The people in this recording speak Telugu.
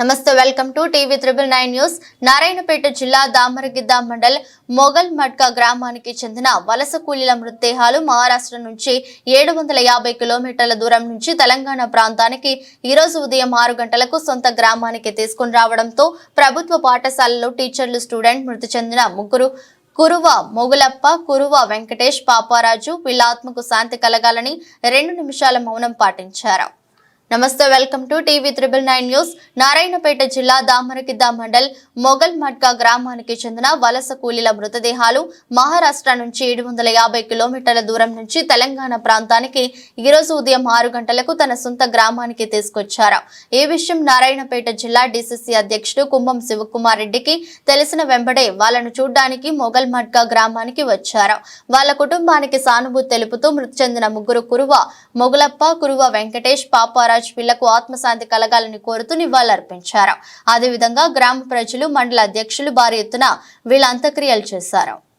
నమస్తే welcome to TV triple nine news. Narayanpet జిల్లా దామరగిద్ద మండల్ మొగల్ మడ్కా గ్రామానికి చెందిన వలస కూలీల మృతదేహాలు మహారాష్ట్ర నుంచి ఏడు వందల యాభై కిలోమీటర్ల దూరం నుంచి తెలంగాణ ప్రాంతానికి ఈరోజు ఉదయం ఆరు గంటలకు సొంత గ్రామానికి తీసుకుని రావడంతో ప్రభుత్వ పాఠశాలలో టీచర్లు స్టూడెంట్ మృతి చెందిన ముగ్గురు కురువ మొగులప్ప కురువ వెంకటేష్ పాపారాజు వీళ్ళ ఆత్మకు శాంతి కలగాలని రెండు నిమిషాల మౌనం పాటించారు. నమస్తే welcome to TV triple nine news. Narayanpet జిల్లా దామరకిద్ద మండల్ మొగల్ మడ్గా గ్రామానికి చెందిన వలస కూలీల మృతదేహాలు మహారాష్ట్ర నుంచి ఏడు వందల యాభై కిలోమీటర్ల దూరం నుంచి తెలంగాణ ప్రాంతానికి ఈరోజు ఉదయం ఆరు గంటలకు తన సొంత గ్రామానికి తీసుకొచ్చారు. ఈ విషయం నారాయణపేట జిల్లా డిసిసి అధ్యక్షుడు కుంభం శివకుమార్ రెడ్డికి తెలిసిన వెంబడే వాళ్ళను చూడ్డానికి మొగల్ మడ్గా గ్రామానికి వచ్చారు. వాళ్ళ కుటుంబానికి సానుభూతి తెలుపుతూ మృతి చెందిన ముగ్గురు కురువ మొగులప్ప కురువ వెంకటేష్ పాపారాజ్ పిల్లకు ఆత్మశాంతి కలగాలని కోరుతూ నివాళులర్పించారు. అదేవిధంగా గ్రామ ప్రజలు మండల అధ్యక్షులు భారీ ఎత్తున వీళ్ళ అంత్యక్రియలు చేశారు.